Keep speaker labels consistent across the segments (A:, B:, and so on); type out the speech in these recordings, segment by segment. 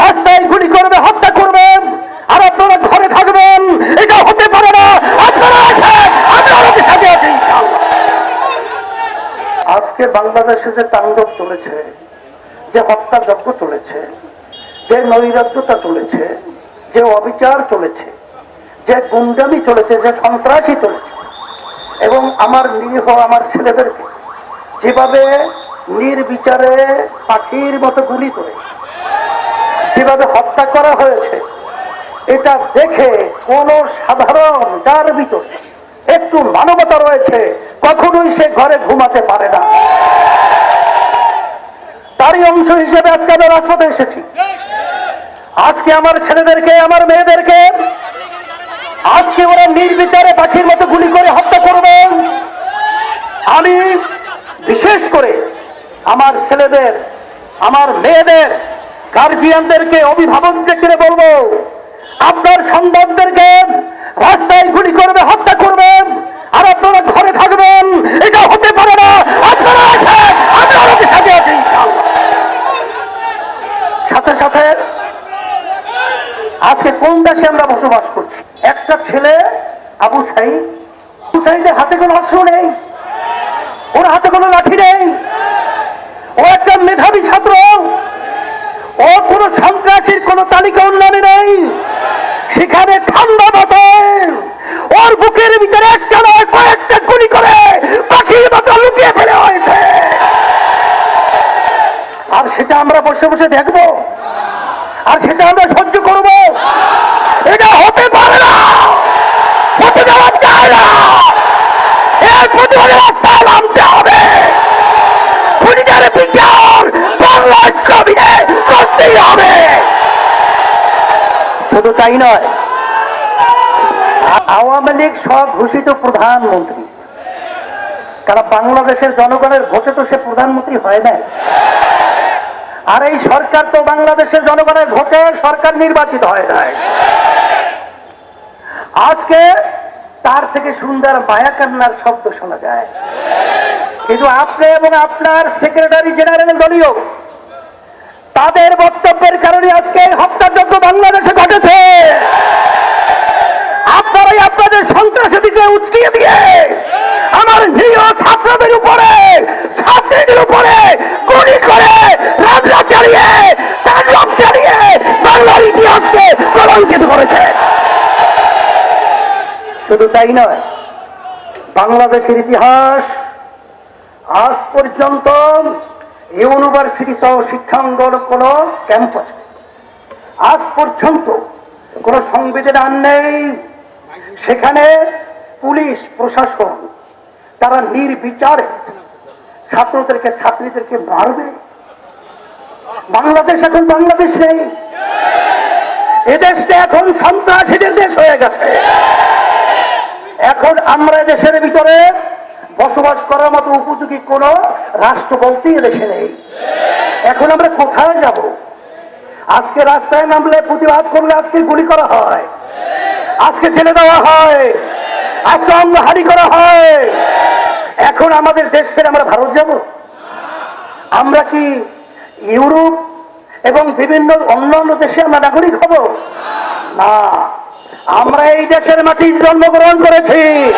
A: রাস্তায় গুলি করবে, হত্যা আর আপনারা ঘরে থাকবেন। এটা হতে পারে না। আজকে যে তাণ্ডব চলেছে, যে হত্যাযজ্ঞ চলেছে, যে নৈরাজ্যতা চলেছে, যে অবিচার চলেছে, যে গুন্ডামি চলেছে, যে সন্ত্রাসী চলেছে, এবং আমার নিরীহ, আমার ছেলেদেরকে যেভাবে নির্বিচারে পাখির মতো গুলি করে যেভাবে হত্যা করা হয়েছে, এটা দেখে কোন সাধারণ যার ভিতরে একটু মানবতা রয়েছে, কখনোই সে ঘরে ঘুমাতে পারে না। তারই অংশ হিসেবে আজকে আমি রাস্তাতে এসেছি। আজকে আমার ছেলেদেরকে, আমার মেয়েদেরকে, আজকে ওরা নির্বিচারে পাখির মতো গুলি করে হত্যা করবেন আমি বিশেষ করে আমার ছেলেদের, আমার মেয়েদের গার্জিয়ানদেরকে অভিভাবকদেরকে বলব, আপনার সন্তানদেরকে রাস্তায় গুলি করবে, হত্যা আর আপনারা ঘরে থাকবেন এটা হতে পারে না। আপনারা সাথে সাথে আজকে কোন দেশে আমরা বসবাস করছি? একটা ছেলে, আবু সাইদ। আবু হাতে কোনো অস্ত্র নেই। ওর হাতে কোনো লাঠি নেই। ও একটা মেধাবী ছাত্র। কোনো সন্ত্রাসীর কোনো তালিকা উন্নয়নে নেই। সেখানে ঠান্ডা বাতাস। ওর বুকের ভিতরে একটা নয়, কয়েকটা গুলি করে পাখির মতো লুকিয়ে ফেলে হয়েছে। আর সেটা আমরা বসে বসে দেখব। আর সেটা আমরা সহ্য করব। এটা হতে পারে না। হতে দেওয়া যায় না। এর প্রতিবাদে রাস্তায় নামতে হবে। খুনিদের বিচার বাংলার জমিনে করতেই হবে শুধু তাই নয়, আওয়ামী লীগ স্বঘোষিত প্রধানমন্ত্রী। কারণ বাংলাদেশের জনগণের ভোটে তো সে প্রধানমন্ত্রী হয় না আর এই সরকার তো বাংলাদেশের জনগণের ভোটে সরকার নির্বাচিত হয় নাই। আজকে তার থেকে সুন্দর মায়া কান্নার শব্দ শোনা যায়। কিন্তু আপনি এবং আপনার সেক্রেটারি জেনারেল দলীয় তাদের বক্তব্যের কারণে আজকে হত্যাযজ্ঞ বাংলাদেশে ঘটেছে। আপনারাই আপনাদের সন্ত্রাসীকে উচকিয়ে দিয়ে আমার নিরীহ ছাত্রদের উপরে, ছাত্রীদের উপরে গুলি করে রাজরা চালিয়ে, তাণ্ডব চালিয়ে বাংলার ইতিহাসকে কলঙ্কিত করেছে। শুধু তাই নয়, বাংলাদেশের ইতিহাস আজ পর্যন্ত ইউনিভার্সিটি সহ শিক্ষাঙ্গন কোন ক্যাম্পাস। আজ পর্যন্ত কোন সংবিধান নেই। সেখানে পুলিশ, প্রশাসন তারা নির্বিচারে ছাত্রদেরকে, ছাত্রীদেরকে মারবে। বাংলাদেশ এখন বাংলাদেশ নেই। এদেশটা এখন সন্ত্রাসীদের দেশ হয়ে গেছে। এখন আমরা দেশের ভিতরে বসবাস করার মতো উপযোগী কোন রাষ্ট্র বলতেই দেশে নেই। এখন আমরা কোথায় যাব? আজকে রাস্তায় নামলে প্রতিবাদ করলে আজকে গুলি করা হয়। আজকে জেলে দেওয়া হয়। আজকে অঙ্গহানি করা হয়। এখন আমাদের দেশ ছেড়ে আমরা ভারত যাব? আমরা কি ইউরোপ এবং বিভিন্ন অন্যান্য দেশে আমরা নাগরিক হব? না। আমরা এই দেশের মাটির জন্মগ্রহণ করেছি।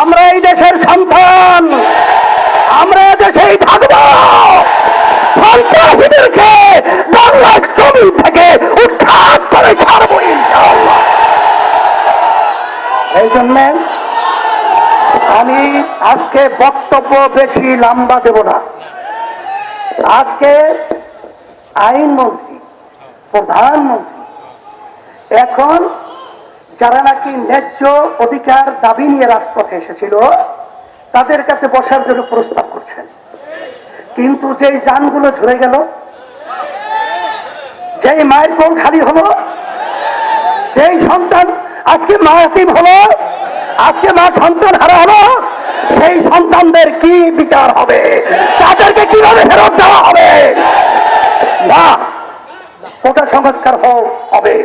A: আমরা এই দেশের সন্তান। আমরা দেশেই থাকব। সন্ত্রাসীদেরকে বাংলার জমি থেকে উৎখাত করে ছাড়বো এই জন্য আমি আজকে বক্তব্য বেশি লম্বা দেব না। আজকে আইনমন্ত্রী, প্রধানমন্ত্রী, এখন যারা নাকি ন্যায্য অধিকার দাবি নিয়ে রাজপথে এসেছিল, তাদের কাছে বসার জন্য প্রস্তাব করছেন। কিন্তু যেই যানগুলো ঝরে গেল, যেই মায়ের কোল খালি হলো, যেই সন্তান আজকে মা এতিম হলো, আজকে মা সন্তান হারা হলো, সেই সন্তানদের কি বিচার হবে? তাদেরকে কীভাবে ফেরত দেওয়া হবে? না কোটা সংস্কার হবে।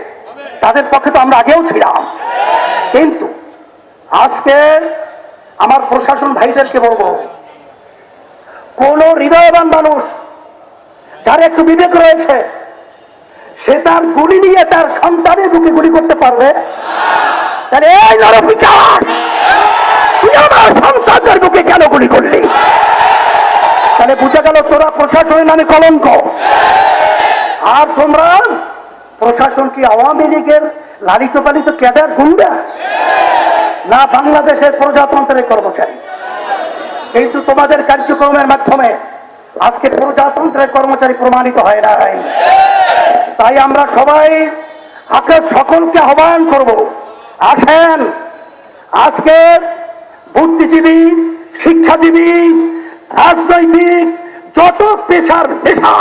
A: তাদের পক্ষে তো আমরা আগেও ছিলাম। কিন্তু আজকে আমার প্রশাসন ভাইদেরকে বলব, কোন হৃদয়বান মানুষ যার একটু বিবেক রয়েছে, সে তার গুলি নিয়ে তার সন্তানের বুকে গুলি করতে পারবে? তাহলে এই আমার সন্তানদের বুকে কেন গুলি করলি? তাহলে বুঝা গেল তোরা প্রশাসনের নামে কলঙ্ক। আর তোমরা প্রশাসন কি আওয়ামী লীগের লালিত পালিত ক্যাডার গুন্ডা? না বাংলাদেশের প্রজাতন্ত্রের কর্মচারী? কিন্তু তোমাদের কার্যক্রমের মাধ্যমে আজকে প্রজাতন্ত্রের কর্মচারী প্রমাণিত হয় নাই। তাই আমরা সবাই হাতে সকলকে আহ্বান করব, আসেন, আজকে বুদ্ধিজীবী, শিক্ষাজীবী, রাজনৈতিক, যত পেশার পেশা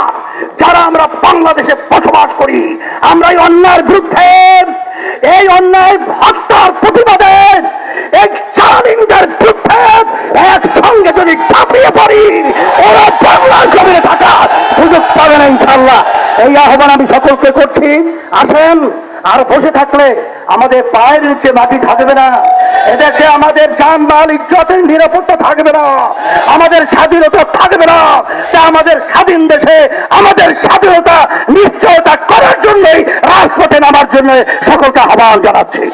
A: যারা আমরা বাংলাদেশে বসবাস করি, আমরা এই অন্যায়ের বিরুদ্ধে, এই অন্যায় হত্যার প্রতিবাদে, এই চালিমদের বিরুদ্ধে একসঙ্গে যদি ঝাঁপিয়ে পড়ি, ওরা বাংলার জমিনে থাকার সুযোগ পাবে না ইনশাল্লাহ এই আহ্বান আমি সকলকে করছি। আসেন। আর বসে থাকলে আমাদের পায়ের নিচে মাটি থাকবে না। এদেশে আমাদের যান মাল ইজ্জতের নিরাপত্তা থাকবে না। আমাদের স্বাধীনতা থাকবে না। তা আমাদের স্বাধীন দেশে, আমাদের স্বাধীনতা নিশ্চয়তা করার জন্যই, রাজপথে নামার জন্য সকলকে আহ্বান জানাচ্ছি।